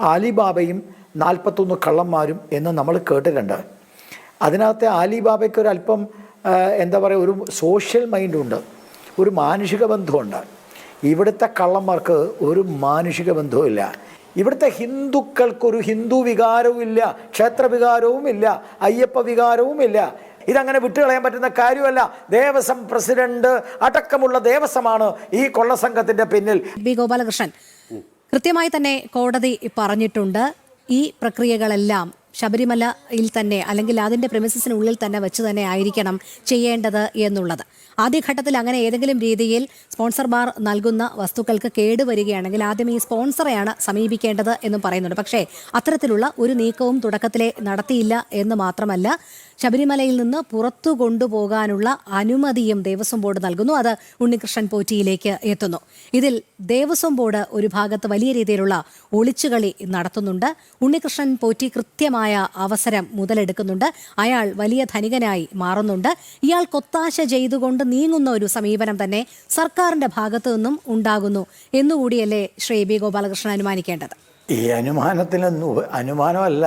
ആലിബാബയും നാൽപ്പത്തൊന്ന് കള്ളന്മാരും എന്ന് നമ്മൾ കേട്ടിട്ടുണ്ട്. അതിനകത്തെ ആലിബാബയ്ക്ക് ഒരു അല്പം എന്താ പറയുക ഒരു സോഷ്യൽ മൈൻഡുണ്ട് ഒരു മാനുഷിക ബന്ധമുണ്ട് ഇവിടുത്തെ കള്ളന്മാർക്ക് ഒരു മാനുഷിക ബന്ധവുമില്ല ഇവിടുത്തെ ഹിന്ദുക്കൾക്കൊരു ഹിന്ദു വികാരവും ഇല്ല ക്ഷേത്ര വികാരവും ഇല്ല അയ്യപ്പ വികാരവും ഇല്ല. ഇതങ്ങനെ വിട്ടുകളയാൻ പറ്റുന്ന കാര്യമല്ല. ദേവസ്വം പ്രസിഡന്റ് അടക്കമുള്ള ദേവസ്വമാണ് ഈ കൊള്ളസംഘത്തിന്റെ പിന്നിൽ. ബി ഗോപാലകൃഷ്ണൻ കൃത്യമായി തന്നെ കോടതി പറഞ്ഞിട്ടുണ്ട്. ഈ പ്രക്രിയകളെല്ലാം ശബരിമലയിൽ തന്നെ അല്ലെങ്കിൽ അതിന്റെ പ്രിമിസസിനുള്ളിൽ തന്നെ വെച്ച് തന്നെ ആയിരിക്കണം ചെയ്യേണ്ടത് എന്നുള്ളത്. ആദ്യഘട്ടത്തിൽ അങ്ങനെ ഏതെങ്കിലും രീതിയിൽ സ്പോൺസർമാർ നൽകുന്ന വസ്തുക്കൾക്ക് കേടുവരികയാണെങ്കിൽ ആദ്യം ഈ സ്പോൺസറെയാണ് സമീപിക്കേണ്ടത് എന്നും പറയുന്നുണ്ട്. പക്ഷേ അത്തരത്തിലുള്ള ഒരു നീക്കവും തുടക്കത്തിലെ നടത്തിയില്ല എന്ന് മാത്രമല്ല ശബരിമലയിൽ നിന്ന് പുറത്തു കൊണ്ടുപോകാനുള്ള അനുമതിയും ദേവസ്വം ബോർഡ് നൽകുന്നു. അത് ഉണ്ണികൃഷ്ണൻ പോറ്റിയിലേക്ക് എത്തുന്നു. ഇതിൽ ദേവസ്വം ബോർഡ് ഒരു ഭാഗത്ത് വലിയ രീതിയിലുള്ള ഒളിച്ചുകളി നടത്തുന്നുണ്ട്. ഉണ്ണികൃഷ്ണൻ പോറ്റി കൃത്യമായ അവസരം മുതലെടുക്കുന്നുണ്ട്. അയാൾ വലിയ ധനികനായി മാറുന്നുണ്ട്. ഇയാൾ കൊത്താശ ചെയ്തുകൊണ്ട് നീങ്ങുന്ന ഒരു സമീപനം തന്നെ സർക്കാരിന്റെ ഭാഗത്തു നിന്നും ഉണ്ടാകുന്നു എന്നുകൂടിയല്ലേ ശ്രീ ബി ഗോപാലകൃഷ്ണൻ അനുമാനിക്കേണ്ടത്. ഈ അനുമാനത്തിനൊന്നും അനുമാനമല്ല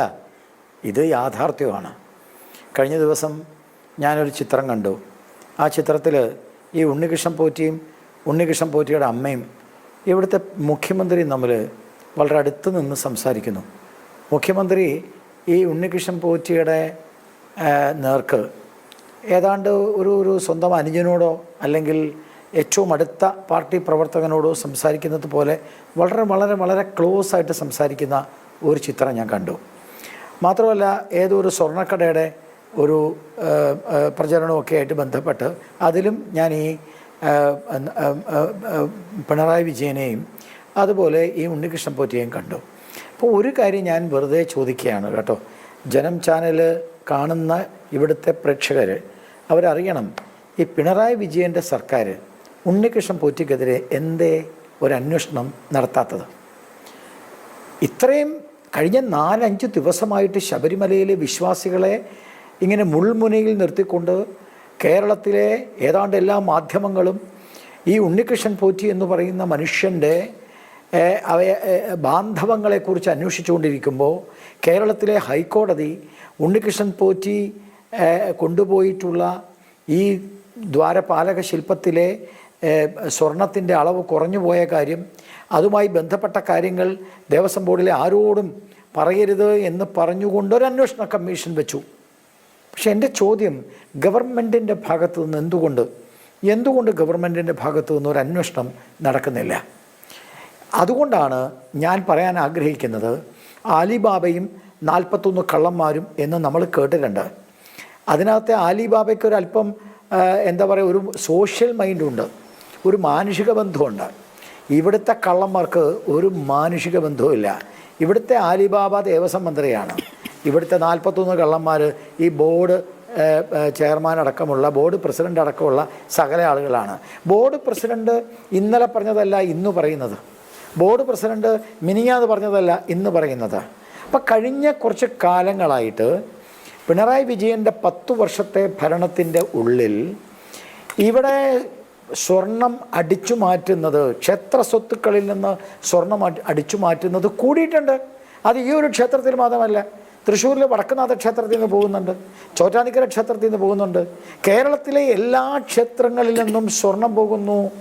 ഇത് യാഥാർത്ഥ്യമാണ്. കഴിഞ്ഞ ദിവസം ഞാനൊരു ചിത്രം കണ്ടു. ആ ചിത്രത്തിൽ ഈ ഉണ്ണികൃഷ്ണൻ പോറ്റിയും ഉണ്ണികൃഷ്ണൻ പോറ്റിയുടെ അമ്മയും ഇവിടുത്തെ മുഖ്യമന്ത്രിയും തമ്മിൽ വളരെ അടുത്ത് നിന്ന് സംസാരിക്കുന്നു. മുഖ്യമന്ത്രി ഈ ഉണ്ണികൃഷ്ണൻ പോറ്റിയുടെ നേർക്ക് ഏതാണ്ട് ഒരു ഒരു സ്വന്തം അനുജനോടോ അല്ലെങ്കിൽ ഏറ്റവും അടുത്ത പാർട്ടി പ്രവർത്തകനോടോ സംസാരിക്കുന്നത് പോലെ വളരെ വളരെ വളരെ ക്ലോസ് ആയിട്ട് സംസാരിക്കുന്ന ഒരു ചിത്രം ഞാൻ കണ്ടു. മാത്രമല്ല ഏതോ ഒരു സ്വർണക്കടയുടെ ഒരു പ്രചരണമൊക്കെ ആയിട്ട് ബന്ധപ്പെട്ട് അതിലും ഞാൻ ഈ പിണറായി വിജയനെയും അതുപോലെ ഈ ഉണ്ണികൃഷ്ണൻ പോറ്റിയെയും കണ്ടു. അപ്പോൾ ഒരു കാര്യം ഞാൻ വെറുതെ ചോദിക്കുകയാണ് കേട്ടോ. ജനം ചാനൽ കാണുന്ന ഇവിടുത്തെ പ്രേക്ഷകർ അവരറിയണം ഈ പിണറായി വിജയന്റെ സർക്കാർ ഉണ്ണികൃഷ്ണൻ പോറ്റിക്കെതിരെ എന്തേ ഒരു അന്വേഷണം നടത്താത്തത്? ഇത്രയും കഴിഞ്ഞ നാലഞ്ച് ദിവസമായിട്ട് ശബരിമലയിലെ വിശ്വാസികളെ ഇങ്ങനെ മുൾമുനയിൽ നിർത്തിക്കൊണ്ട് കേരളത്തിലെ ഏതാണ്ട് എല്ലാ മാധ്യമങ്ങളും ഈ ഉണ്ണികൃഷ്ണൻ പോറ്റി എന്ന് പറയുന്ന മനുഷ്യന്റെ അവയെ ബാന്ധവങ്ങളെക്കുറിച്ച് അന്വേഷിച്ചുകൊണ്ടിരിക്കുമ്പോൾ കേരളത്തിലെ ഹൈക്കോടതി ഉണ്ണികൃഷ്ണൻ പോറ്റി കൊണ്ടുപോയിട്ടുള്ള ഈ ദ്വാരപാലക ശില്പത്തിലെ സ്വർണത്തിന്റെ അളവ് കുറഞ്ഞു പോയ കാര്യം അതുമായി ബന്ധപ്പെട്ട കാര്യങ്ങൾ ദേവസ്വം ബോർഡിലെ ആരോടും പറയരുത് എന്ന് പറഞ്ഞുകൊണ്ട് ഒരു അന്വേഷണ കമ്മീഷൻ വെച്ചു. പക്ഷെ എന്റെ ചോദ്യം ഗവൺമെന്റിന്റെ ഭാഗത്തു നിന്ന് എന്തുകൊണ്ട് എന്തുകൊണ്ട് ഗവൺമെന്റിന്റെ ഭാഗത്തു നിന്ന് ഒരു അന്വേഷണം നടക്കുന്നില്ല? അതുകൊണ്ടാണ് ഞാൻ പറയാൻ ആഗ്രഹിക്കുന്നത് ആലിബാബയും നാൽപ്പത്തൊന്ന് കള്ളന്മാരും എന്ന് നമ്മൾ കേട്ടിട്ടുണ്ട്. അതിനകത്തെ ആലിബാബയ്ക്ക് ഒരു അല്പം എന്താ പറയുക ഒരു സോഷ്യൽ മൈൻഡുണ്ട് ഒരു മാനുഷിക ബന്ധമുണ്ട്. ഇവിടുത്തെ കള്ളന്മാർക്ക് ഒരു മാനുഷിക ബന്ധവുമില്ല. ഇവിടുത്തെ ആലിബാബ ദേവസ്വം മന്ത്രിയാണ്. ഇവിടുത്തെ നാൽപ്പത്തൊന്ന് കള്ളന്മാർ ഈ ബോർഡ് ചെയർമാൻ അടക്കമുള്ള ബോർഡ് പ്രസിഡന്റ് അടക്കമുള്ള സകല ആളുകളാണ്. ബോർഡ് പ്രസിഡന്റ് ഇന്നലെ പറഞ്ഞതല്ല ഇന്ന് പറയുന്നത്. ബോർഡ് പ്രസിഡന്റ് മിനിയാന്ന് പറഞ്ഞതല്ല ഇന്ന് പറയുന്നത്. അപ്പം കഴിഞ്ഞ കുറച്ച് കാലങ്ങളായിട്ട് പിണറായി വിജയന്റെ പത്ത് വർഷത്തെ ഭരണത്തിന്റെ ഉള്ളിൽ ഇവിടെ സ്വർണം അടിച്ചു മാറ്റുന്നത് ക്ഷേത്ര സ്വത്തുക്കളിൽ നിന്ന് സ്വർണം അടിച്ചു മാറ്റുന്നത് കൂടിയിട്ടുണ്ട്. അത് ഈ ഒരു ക്ഷേത്രത്തിൽ മാത്രമല്ല. തൃശ്ശൂരിലെ വടക്കുനാഥ ക്ഷേത്രത്തിൽ നിന്ന് പോകുന്നുണ്ട്. ചോറ്റാനിക്കര ക്ഷേത്രത്തിൽ നിന്ന് പോകുന്നുണ്ട്. കേരളത്തിലെ എല്ലാ ക്ഷേത്രങ്ങളിൽ നിന്നും സ്വർണം പോകുന്നു.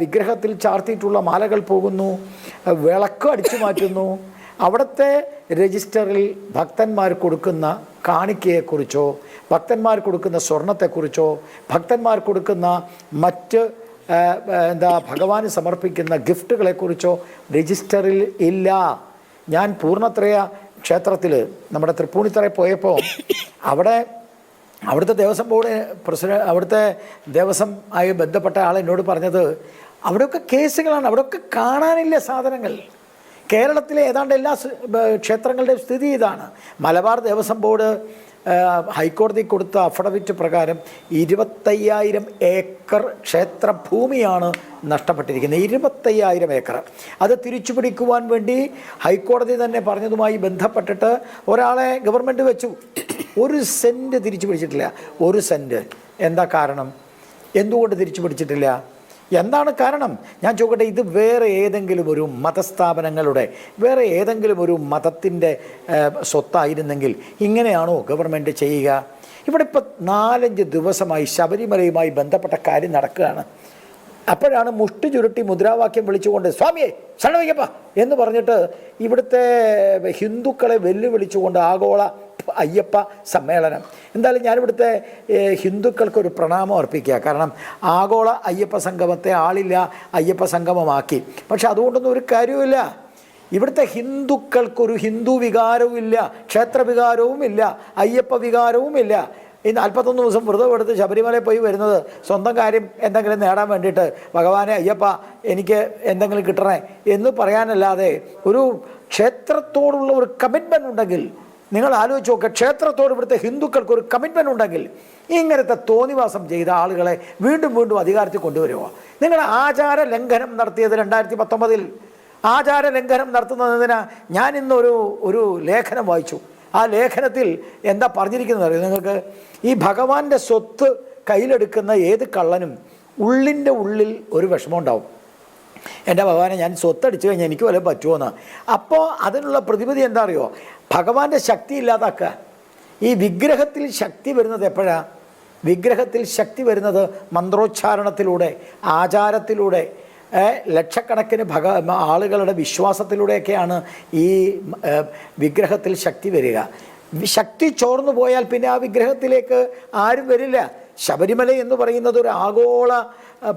വിഗ്രഹത്തിൽ ചാർത്തിയിട്ടുള്ള മാലകൾ പോകുന്നു. വിളക്ക് അടിച്ചു മാറ്റുന്നു. അവിടുത്തെ രജിസ്റ്ററിൽ ഭക്തന്മാർ കൊടുക്കുന്ന കാണിക്കയെക്കുറിച്ചോ ഭക്തന്മാർ കൊടുക്കുന്ന സ്വർണത്തെക്കുറിച്ചോ ഭക്തന്മാർ കൊടുക്കുന്ന മറ്റ് എന്താ ഭഗവാന് സമർപ്പിക്കുന്ന ഗിഫ്റ്റുകളെക്കുറിച്ചോ രജിസ്റ്ററിൽ ഇല്ല. ഞാൻ പൂർണത്രയ ക്ഷേത്രത്തിൽ നമ്മുടെ തൃപ്പൂണിത്തറയിൽ പോയപ്പോൾ അവിടെ അവിടുത്തെ ദേവസ്വം ബോർഡ് പ്രസിഡന്റ് അവിടുത്തെ ദേവസ്വം ആയി ബന്ധപ്പെട്ട ആൾ എന്നോട് പറഞ്ഞത് അവിടെയൊക്കെ കേസുകളാണ് അവിടെയൊക്കെ കാണാനില്ല സാധനങ്ങൾ. കേരളത്തിലെ ഏതാണ്ട് എല്ലാ ക്ഷേത്രങ്ങളുടെയും സ്ഥിതി ഇതാണ്. മലബാർ ദേവസ്വം ബോർഡ് ഹൈക്കോടതി കൊടുത്ത അഫിഡവിറ്റ് പ്രകാരം ഇരുപത്തയ്യായിരം ഏക്കർ ക്ഷേത്രഭൂമിയാണ് നഷ്ടപ്പെട്ടിരിക്കുന്നത്. ഇരുപത്തയ്യായിരം ഏക്കർ. അത് തിരിച്ചു പിടിക്കുവാൻ വേണ്ടി ഹൈക്കോടതി തന്നെ പറഞ്ഞതുമായി ബന്ധപ്പെട്ടിട്ട് ഒരാളെ ഗവൺമെന്റ് വെച്ചു. ഒരു സെന്റ് തിരിച്ചു പിടിച്ചിട്ടില്ല ഒരു സെന്റ് എന്താ കാരണം? എന്തുകൊണ്ട് തിരിച്ചു പിടിച്ചിട്ടില്ല എന്താണ് കാരണം? ഞാൻ ചോദിക്കട്ടെ ഇത് വേറെ ഏതെങ്കിലും ഒരു മതസ്ഥാപനങ്ങളുടെ വേറെ ഏതെങ്കിലും ഒരു മതത്തിന്റെ സ്വത്തായിരുന്നെങ്കിൽ ഇങ്ങനെയാണോ ഗവൺമെന്റ് ചെയ്യുക? ഇവിടെ ഇപ്പോൾ നാലഞ്ച് ദിവസമായി ശബരിമലയുമായി ബന്ധപ്പെട്ട കാര്യം നടക്കുകയാണ്. അപ്പോഴാണ് മുഷ്ടി ചുരുട്ടി മുദ്രാവാക്യം വിളിച്ചുകൊണ്ട് സ്വാമിയെ ശരണമയ്യപ്പ എന്ന് പറഞ്ഞിട്ട് ഇവിടുത്തെ ഹിന്ദുക്കളെ വെല്ലുവിളിച്ചുകൊണ്ട് ആഗോള അയ്യപ്പ സമ്മേളനം. എന്തായാലും ഞാനിവിടുത്തെ ഹിന്ദുക്കൾക്കൊരു പ്രണാമം അർപ്പിക്കുക. കാരണം ആഗോള അയ്യപ്പ സംഗമത്തെ ആളില്ല അയ്യപ്പ സംഗമമാക്കി. പക്ഷെ അതുകൊണ്ടൊന്നും ഒരു കാര്യവുമില്ല. ഇവിടുത്തെ ഹിന്ദുക്കൾക്കൊരു ഹിന്ദു വികാരവും ഇല്ല ക്ഷേത്ര വികാരവും ഇല്ല അയ്യപ്പ വികാരവും ഇല്ല ഈ നാൽപ്പത്തൊന്ന് ദിവസം വ്രതം എടുത്ത് ശബരിമലയിൽ പോയി വരുന്നത് സ്വന്തം കാര്യം എന്തെങ്കിലും നേടാൻ വേണ്ടിയിട്ട് ഭഗവാനെ അയ്യപ്പ എനിക്ക് എന്തെങ്കിലും കിട്ടണേ എന്ന് പറയാനല്ലാതെ ഒരു ക്ഷേത്രത്തോടുള്ള ഒരു കമ്മിറ്റ്മെന്റ് ഉണ്ടെങ്കിൽ നിങ്ങൾ ആലോചിച്ച് നോക്കുക ക്ഷേത്രത്തോട് ഇവിടുത്തെ ഹിന്ദുക്കൾക്ക് ഒരു കമ്മിറ്റ്മെന്റ് ഉണ്ടെങ്കിൽ ഇങ്ങനത്തെ തോന്നിവാസം ചെയ്ത ആളുകളെ വീണ്ടും വീണ്ടും അധികാരത്തിൽ കൊണ്ടുവരിക. നിങ്ങൾ ആചാര ലംഘനം നടത്തിയത് രണ്ടായിരത്തി പത്തൊമ്പതിൽ ആചാര ലംഘനം നടത്തുന്നതിന് ഞാൻ ഇന്നൊരു ഒരു ലേഖനം വായിച്ചു. ആ ലേഖനത്തിൽ എന്താ പറഞ്ഞിരിക്കുന്നത് അറിയാം? നിങ്ങൾക്ക് ഈ ഭഗവാന്റെ സ്വത്ത് കയ്യിലെടുക്കുന്ന ഏത് കള്ളനും ഉള്ളിന്റെ ഉള്ളിൽ ഒരു വിഷമം ഉണ്ടാവും. എന്റെ ഭഗവാനെ ഞാൻ സ്വത്തടിച്ചു കഴിഞ്ഞാൽ എനിക്ക് വല്ലതും പറ്റുമോന്ന് അപ്പോൾ അതിനുള്ള പ്രതിവിധി എന്താ അറിയോ? ഭഗവാന്റെ ശക്തി ഇല്ലാതാക്കുക. ഈ വിഗ്രഹത്തിൽ ശക്തി വരുന്നത് എപ്പോഴാണ് വിഗ്രഹത്തിൽ ശക്തി വരുന്നത് മന്ത്രോച്ചാരണത്തിലൂടെ ആചാരത്തിലൂടെ ലക്ഷക്കണക്കിന് ഭഗ ആളുകളുടെ വിശ്വാസത്തിലൂടെയൊക്കെയാണ് ഈ വിഗ്രഹത്തിൽ ശക്തി വരിക. ശക്തി ചോർന്നു പോയാൽ പിന്നെ ആ വിഗ്രഹത്തിലേക്ക് ആരും വരില്ല. ശബരിമല എന്ന് പറയുന്നത് ഒരു ആഗോള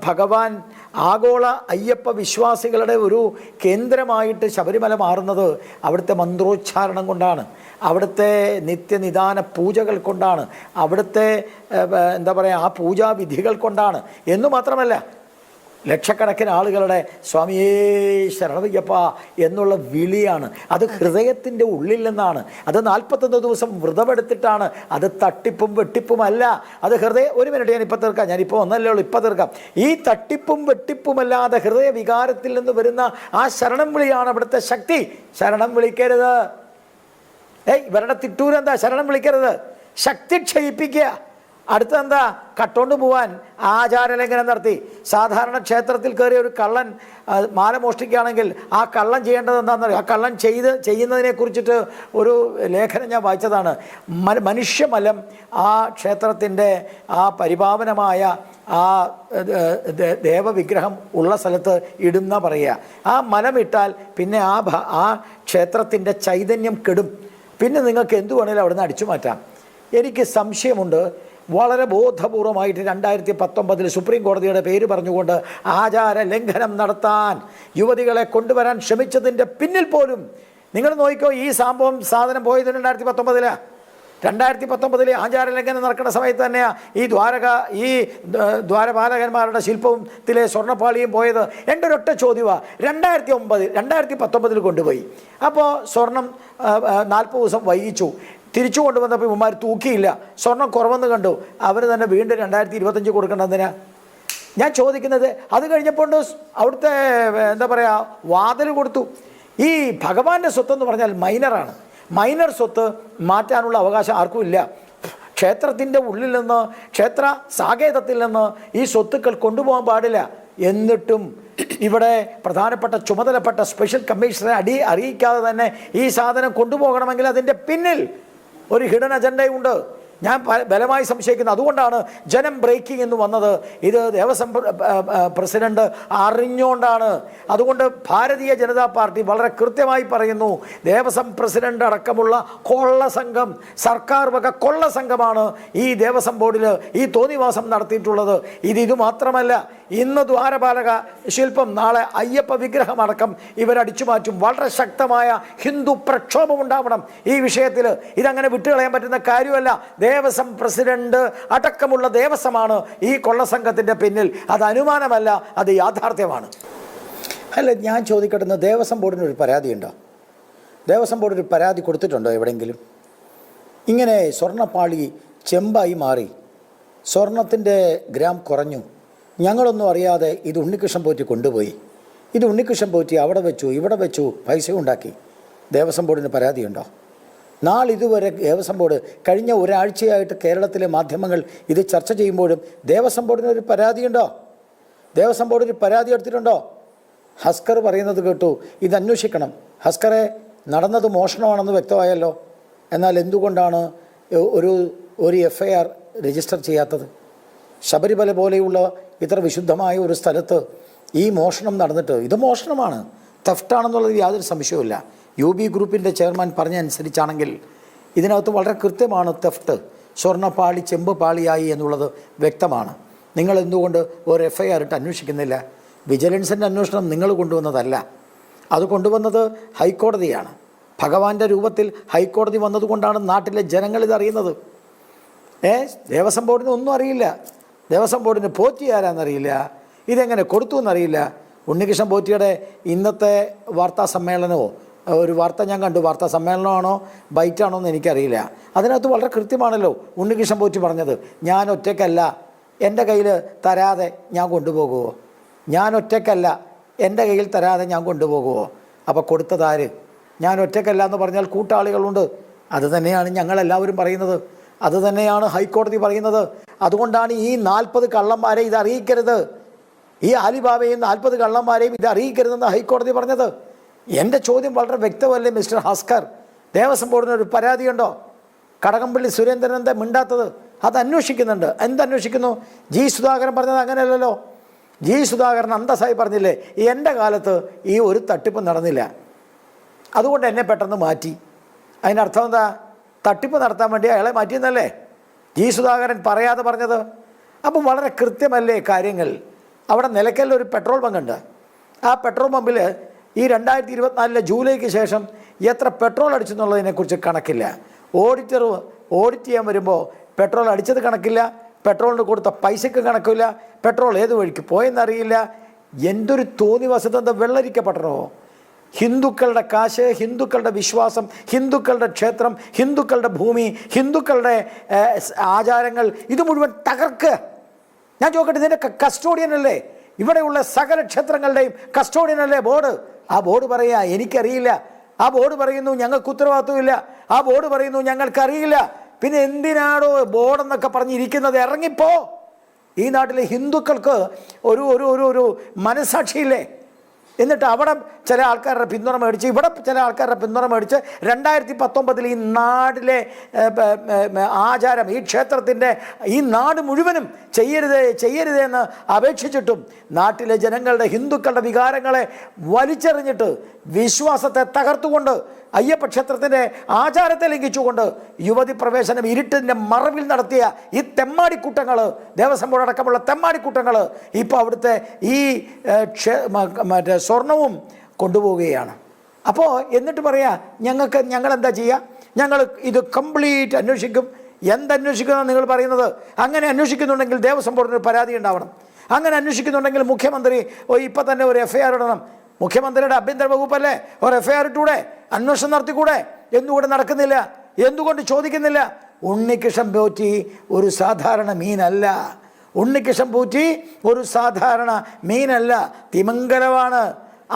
ഭഗവാൻ ആഗോള അയ്യപ്പ വിശ്വാസികളുടെ ഒരു കേന്ദ്രമായിട്ട് ശബരിമല മാറുന്നത് അവിടുത്തെ മന്ത്രോച്ചാരണം കൊണ്ടാണ്. അവിടുത്തെ നിത്യനിദാന പൂജകൾ കൊണ്ടാണ്. അവിടുത്തെ എന്താ പറയുക ആ പൂജാവിധികൾ കൊണ്ടാണ്. എന്ന് മാത്രമല്ല ലക്ഷക്കണക്കിന് ആളുകളുടെ സ്വാമിയേ ശരണയ്യപ്പ എന്നുള്ള വിളിയാണ്. അത് ഹൃദയത്തിന്റെ ഉള്ളിൽ നിന്നാണ്. അത് നാൽപ്പത്തൊന്ന് ദിവസം വ്രതമെടുത്തിട്ടാണ്. അത് തട്ടിപ്പും വെട്ടിപ്പുമല്ല അത് ഹൃദയ ഒരു മിനിറ്റ് ഞാൻ ഇപ്പോൾ തീർക്കാം. ഞാനിപ്പോൾ ഒന്നല്ലേ ഉള്ളൂ. ഇപ്പോൾ തീർക്കാം. ഈ തട്ടിപ്പും വെട്ടിപ്പുമല്ലാതെ ഹൃദയ വികാരത്തിൽ നിന്ന് വരുന്ന ആ ശരണം വിളിയാണ് അവിടുത്തെ ശക്തി. ശരണം വിളിക്കരുത്. ഏയ് ഇവരുടെ തിട്ടൂരെന്താ? ശരണം വിളിക്കരുത്. ശക്തി ക്ഷയിപ്പിക്കുക. അടുത്തെന്താ? കട്ടോണ്ട് പോവാൻ ആചാരലംഘനം നടത്തി. സാധാരണ ക്ഷേത്രത്തിൽ കയറിയ ഒരു കള്ളൻ മാല മോഷ്ടിക്കുകയാണെങ്കിൽ ആ കള്ളൻ ചെയ്യേണ്ടത് എന്താണെന്നറിയോ? ആ കള്ളൻ ചെയ്ത് ചെയ്യുന്നതിനെ കുറിച്ചിട്ട് ഒരു ലേഖനം ഞാൻ വായിച്ചതാണ്. മനുഷ്യമലം ആ ക്ഷേത്രത്തിന്റെ ആ പരിപാവനമായ ആ ദേവവിഗ്രഹം ഉള്ള സ്ഥലത്ത് ഇടുന്ന പറയുക. ആ മലമിട്ടാൽ പിന്നെ ആ ആ ക്ഷേത്രത്തിന്റെ ചൈതന്യം കെടും. പിന്നെ നിങ്ങൾക്ക് എന്തു വേണേലും അവിടുന്ന് അടിച്ചു മാറ്റാം. എനിക്ക് സംശയമുണ്ട് വളരെ ബോധപൂർവമായിട്ട് രണ്ടായിരത്തി പത്തൊമ്പതിൽ സുപ്രീം കോടതിയുടെ പേര് പറഞ്ഞുകൊണ്ട് ആചാര ലംഘനം നടത്താൻ യുവതികളെ കൊണ്ടുവരാൻ ശ്രമിച്ചതിന്റെ പിന്നിൽ പോലും നിങ്ങൾ നോക്കിക്കോ ഈ സംഭവം സാധനം പോയത് രണ്ടായിരത്തി പത്തൊമ്പതിലാണ് രണ്ടായിരത്തി പത്തൊമ്പതിലെ ആചാര ലംഘനം നടക്കുന്ന സമയത്ത് തന്നെയാണ് ഈ ദ്വാരക ഈ ദ്വ- ദ്വാരപാലകന്മാരുടെ ശില്പത്തിലെ സ്വർണപ്പാളിയും പോയത്. എന്റെ ഒരൊറ്റ ചോദ്യമാണ് രണ്ടായിരത്തി ഒമ്പത് രണ്ടായിരത്തി പത്തൊമ്പതിൽ കൊണ്ടുപോയി അപ്പോൾ സ്വർണം നാൽപ്പത് ദിവസം വൈകിച്ചു. തിരിച്ചു കൊണ്ടുവന്നപ്പോൾ ഇവന്മാർ തൂക്കിയില്ല. സ്വർണം കുറവെന്ന് കണ്ടു. അവർ തന്നെ വീണ്ടും രണ്ടായിരത്തി ഇരുപത്തഞ്ച് കൊടുക്കേണ്ടതിന് ഞാൻ ചോദിക്കുന്നത് അത് കഴിഞ്ഞപ്പോൾ അവിടുത്തെ എന്താ പറയുക വാതിൽ കൊടുത്തു. ഈ ഭഗവാന്റെ സ്വത്ത് എന്ന് പറഞ്ഞാൽ മൈനറാണ്. മൈനർ സ്വത്ത് മാറ്റാനുള്ള അവകാശം ആർക്കും ഇല്ല. ക്ഷേത്രത്തിന്റെ ഉള്ളിൽ നിന്ന് ക്ഷേത്ര സാകേതത്തിൽ നിന്ന് ഈ സ്വത്തുക്കൾ കൊണ്ടുപോകാൻ പാടില്ല. എന്നിട്ടും ഇവിടെ പ്രധാനപ്പെട്ട ചുമതലപ്പെട്ട സ്പെഷ്യൽ കമ്മീഷണറെ അടി അറിയിക്കാതെ തന്നെ ഈ സാധനം കൊണ്ടുപോകണമെങ്കിൽ അതിന്റെ പിന്നിൽ ഒരു ഹിഡൻ അജണ്ടയുണ്ട്. ഞാൻ ബലമായി സംശയിക്കുന്നത് അതുകൊണ്ടാണ് ജനം ബ്രേക്കിംഗ് എന്ന് വന്നത്. ഇത് ദേവസ്വം പ്രസിഡന്റ് അറിഞ്ഞുകൊണ്ടാണ്. അതുകൊണ്ട് ഭാരതീയ ജനതാ പാർട്ടി വളരെ കൃത്യമായി പറയുന്നു ദേവസ്വം പ്രസിഡന്റ് അടക്കമുള്ള കൊള്ള സംഘം സർക്കാർ വക കൊള്ള സംഘമാണ് ഈ ദേവസ്വം ബോർഡിൽ ഈ തോന്നിവാസം നടത്തിയിട്ടുള്ളത്. ഇത് ഇത് മാത്രമല്ല ഇന്ന് ദ്വാരപാലക ശില്പം നാളെ അയ്യപ്പ വിഗ്രഹം അടക്കം ഇവരടിച്ചു മാറ്റും. വളരെ ശക്തമായ ഹിന്ദു പ്രക്ഷോഭം ഉണ്ടാവണം ഈ വിഷയത്തിൽ. ഇതങ്ങനെ വിട്ടുകളയാൻ പറ്റുന്ന കാര്യമല്ല. ദേവസ്വം പ്രസിഡന്റ് അടക്കമുള്ള ദേവസ്വമാണ് ഈ കൊള്ളസംഘത്തിന്റെ പിന്നിൽ. അത് അനുമാനമല്ല അത് യാഥാർത്ഥ്യമാണ്. അല്ല ഞാൻ ചോദിക്കട്ടെ ദേവസ്വം ബോർഡിന് ഒരു പരാതിയുണ്ടോ? ദേവസ്വം ബോർഡ് ഒരു പരാതി കൊടുത്തിട്ടുണ്ടോ എവിടെയെങ്കിലും? ഇങ്ങനെ സ്വർണപ്പാളി ചെമ്പായി മാറി. സ്വർണത്തിന്റെ ഗ്രാം കുറഞ്ഞു. ഞങ്ങളൊന്നും അറിയാതെ ഇത് ഉണ്ണികൃഷ്ണൻ പോറ്റി കൊണ്ടുപോയി. ഇത് ഉണ്ണികൃഷ്ണൻ പോറ്റി അവിടെ വെച്ചു ഇവിടെ വെച്ചു പൈസ ഉണ്ടാക്കി. ദേവസ്വം ബോർഡിന് പരാതിയുണ്ടോ? നാളിതുവരെ ദേവസ്വം ബോർഡ് കഴിഞ്ഞ ഒരാഴ്ചയായിട്ട് കേരളത്തിലെ മാധ്യമങ്ങൾ ഇത് ചർച്ച ചെയ്യുമ്പോഴും ദേവസ്വം ബോർഡിന് ഒരു പരാതിയുണ്ടോ? ദേവസ്വം ഒരു പരാതി എടുത്തിട്ടുണ്ടോ? ഹസ്കർ പറയുന്നത് കേട്ടു ഇത് അന്വേഷിക്കണം. ഹസ്കറെ നടന്നത് മോഷണമാണെന്ന് വ്യക്തമായല്ലോ. എന്നാൽ എന്തുകൊണ്ടാണ് ഒരു ഒരു എഫ് ഐ ആർ രജിസ്റ്റർ ചെയ്യാത്തത്? ശബരിമല പോലെയുള്ള ഇത്ര വിശുദ്ധമായ ഒരു സ്ഥലത്ത് ഈ മോഷണം നടന്നിട്ട് ഇത് മോഷണമാണ്. തെഫ്റ്റാണെന്നുള്ളത് യാതൊരു സംശയവുമില്ല. യു ബി ഗ്രൂപ്പിന്റെ ചെയർമാൻ പറഞ്ഞ അനുസരിച്ചാണെങ്കിൽ ഇതിനകത്ത് വളരെ കൃത്യമാണ് തെഫ്റ്റ് സ്വർണപ്പാളി ചെമ്പ് പാളിയായി എന്നുള്ളത് വ്യക്തമാണ്. നിങ്ങൾ എന്തുകൊണ്ട് ഒരു എഫ് ഐ ആർ ഇട്ട് അന്വേഷിക്കുന്നില്ല? വിജിലൻസിന്റെ അന്വേഷണം നിങ്ങൾ കൊണ്ടുവന്നതല്ല. അത് കൊണ്ടുവന്നത് ഹൈക്കോടതിയാണ്. ഭഗവാന്റെ രൂപത്തിൽ ഹൈക്കോടതി വന്നതുകൊണ്ടാണ് നാട്ടിലെ ജനങ്ങൾ ഇതറിയുന്നത് ഏ ദേവസ്വം ബോർഡിന് ഒന്നും അറിയില്ല. ദേവസ്വം ബോർഡിന് പോറ്റി ആരാന്നറിയില്ല. ഇതെങ്ങനെ കൊടുത്തു എന്നറിയില്ല ഉണ്ണികൃഷ്ണൻ പോറ്റിയുടെ ഇന്നത്തെ വാർത്താ സമ്മേളനമോ ഒരു വാർത്ത ഞാൻ കണ്ടു. വാർത്താ സമ്മേളനമാണോ ബൈറ്റാണോ എന്ന് എനിക്കറിയില്ല. അതിനകത്ത് വളരെ കൃത്യമാണല്ലോ ഉണ്ണികൃഷ്ണൻ പോറ്റി പറഞ്ഞത്. ഞാൻ ഒറ്റയ്ക്കല്ല എന്റെ കയ്യിൽ തരാതെ ഞാൻ കൊണ്ടുപോകുമോ ഞാൻ ഒറ്റയ്ക്കല്ല എന്റെ കയ്യിൽ തരാതെ ഞാൻ കൊണ്ടുപോകുമോ അപ്പോൾ കൊടുത്തതാര് ഞാൻ ഒറ്റയ്ക്കല്ല എന്ന് പറഞ്ഞാൽ കൂട്ടാളികളുണ്ട്. അത് തന്നെയാണ് ഞങ്ങളെല്ലാവരും പറയുന്നത്. അത് തന്നെയാണ് ഹൈക്കോടതി പറയുന്നത്. അതുകൊണ്ടാണ് ഈ നാൽപ്പത് കള്ളന്മാരെ ഇത് അറിയിക്കരുത്. ഈ ആലിബാബയും നാൽപ്പത് കള്ളന്മാരെയും ഇത് അറിയിക്കരുതെന്ന് ഹൈക്കോടതി പറഞ്ഞത്. എന്റെ ചോദ്യം വളരെ വ്യക്തമല്ലേ മിസ്റ്റർ ഹസ്കർ? ദേവസ്വം ബോർഡിന് ഒരു പരാതിയുണ്ടോ? കടകംപള്ളി സുരേന്ദ്രൻ എന്താ മിണ്ടാത്തത്? അത് അന്വേഷിക്കുന്നുണ്ട്. എന്തന്വേഷിക്കുന്നു ജി സുധാകരൻ പറഞ്ഞത് അങ്ങനെയല്ലല്ലോ. ജി സുധാകരൻ അന്തസ്സായി പറഞ്ഞില്ലേ എന്റെ കാലത്ത് ഈ ഒരു തട്ടിപ്പ് നടന്നില്ല. അതുകൊണ്ട് എന്നെ പെട്ടെന്ന് മാറ്റി. അതിനർത്ഥം എന്താ? തട്ടിപ്പ് നടത്താൻ വേണ്ടി അയാളെ മാറ്റിയെന്നല്ലേ? ജി സുധാകരൻ പറയാതെ പറഞ്ഞത്? അപ്പം വളരെ കൃത്യമല്ലേ കാര്യങ്ങൾ? അവിടെ നിലയ്ക്കൽ ഒരു പെട്രോൾ പമ്പുണ്ട്. ആ പെട്രോൾ പമ്പിൽ ഈ രണ്ടായിരത്തി ഇരുപത്തിനാലിലെ ജൂലൈക്ക് ശേഷം എത്ര പെട്രോൾ അടിച്ചു എന്നുള്ളതിനെക്കുറിച്ച് കണക്കില്ല. ഓഡിറ്റർ ഓഡിറ്റ് ചെയ്യാൻ വരുമ്പോൾ പെട്രോൾ അടിച്ചത് കണക്കില്ല പെട്രോളിന് കൊടുത്ത പൈസയ്ക്ക് കണക്കില്ല പെട്രോൾ ഏത് വഴിക്ക് പോയെന്നറിയില്ല. എന്തൊരു തോന്നി വസതന്ത വെള്ളരിക്കപ്പെട്ടണോ? ഹിന്ദുക്കളുടെ കാശ് ഹിന്ദുക്കളുടെ വിശ്വാസം ഹിന്ദുക്കളുടെ ക്ഷേത്രം ഹിന്ദുക്കളുടെ ഭൂമി ഹിന്ദുക്കളുടെ ആചാരങ്ങൾ ഇത് മുഴുവൻ തകർക്ക്. ഞാൻ ചോദിക്കട്ടെ ഇതിന്റെ കസ്റ്റോഡിയൻ അല്ലേ ഇവിടെയുള്ള സകല ക്ഷേത്രങ്ങളുടെയും കസ്റ്റോഡിയൻ അല്ലേ ബോർഡ്? ആ ബോർഡ് പറയുക എനിക്കറിയില്ല. ആ ബോർഡ് പറയുന്നു ഞങ്ങൾക്ക് ഉത്തരവാദിത്വമില്ല. ആ ബോർഡ് പറയുന്നു ഞങ്ങൾക്കറിയില്ല. പിന്നെ എന്തിനാണോ ബോർഡെന്നൊക്കെ പറഞ്ഞിരിക്കുന്നത് ഇറങ്ങിപ്പോ. ഈ നാട്ടിലെ ഹിന്ദുക്കൾക്ക് ഒരു ഒരു ഒരു മനസാക്ഷിയില്ലേ എന്നിട്ട് അവിടെ ചില ആൾക്കാരുടെ പിന്തുണ മേടിച്ച് ഇവിടെ ചില ആൾക്കാരുടെ പിന്തുണ മേടിച്ച് രണ്ടായിരത്തി പത്തൊമ്പതിൽ ഈ ഏ, ആചാരം ഈ ക്ഷേത്രത്തിന്റെ ഈ നാട് മുഴുവനും ചെയ്യരുതേ ചെയ്യരുതേ എന്ന് അപേക്ഷിച്ചിട്ടും നാട്ടിലെ ജനങ്ങളുടെ ഹിന്ദുക്കളുടെ വികാരങ്ങളെ വലിച്ചെറിഞ്ഞിട്ട് വിശ്വാസത്തെ തകർത്തുകൊണ്ട് അയ്യപ്പ ക്ഷേത്രത്തിന്റെ ആചാരത്തെ ലംഘിച്ചുകൊണ്ട് യുവതി പ്രവേശനം ഇരുട്ടിന്റെ മറവിൽ നടത്തിയ ഈ തെമ്മാടിക്കൂട്ടങ്ങൾ ദേവസ്വം ബോർഡ് അടക്കമുള്ള തെമ്മാടിക്കൂട്ടങ്ങൾ ഇപ്പോൾ അവിടുത്തെ ഈ മറ്റേ സ്വർണവും കൊണ്ടുപോവുകയാണ്. അപ്പോൾ എന്നിട്ട് പറയാ ഞങ്ങൾക്ക് ഞങ്ങൾ എന്താ ചെയ്യുക ഞങ്ങൾ ഇത് കംപ്ലീറ്റ് അന്വേഷിക്കും. എന്തന്വേഷിക്കുന്ന നിങ്ങൾ പറയുന്നത്? അങ്ങനെ അന്വേഷിക്കുന്നുണ്ടെങ്കിൽ ദേവസ്വം ബോർഡിന് പരാതി ഉണ്ടാവണം. അങ്ങനെ അന്വേഷിക്കുന്നുണ്ടെങ്കിൽ മുഖ്യമന്ത്രി ഇപ്പം തന്നെ ഒരു എഫ് ഇടണം. മുഖ്യമന്ത്രിയുടെ ആഭ്യന്തര വകുപ്പല്ലേ? ഒരു എഫ് ഐ ആർ ഇട്ടൂടെ? അന്വേഷണം നടത്തിക്കൂടെ? എന്തുകൊണ്ട് നടക്കുന്നില്ല? എന്തുകൊണ്ട് ചോദിക്കുന്നില്ല? ഉണ്ണികൃഷ്ണൻ പോറ്റി ഒരു സാധാരണ മീനല്ല. ഉണ്ണികൃഷ്ണൻ പൂറ്റി ഒരു സാധാരണ മീനല്ല. തിമംഗലമാണ്.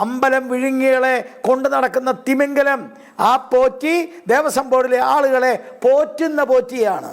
അമ്പലം വിഴുങ്ങികളെ കൊണ്ടു നടക്കുന്ന തിമിംഗലം. ആ പോറ്റി ദേവസ്വം ബോർഡിലെ ആളുകളെ പോറ്റുന്ന പോറ്റിയാണ്.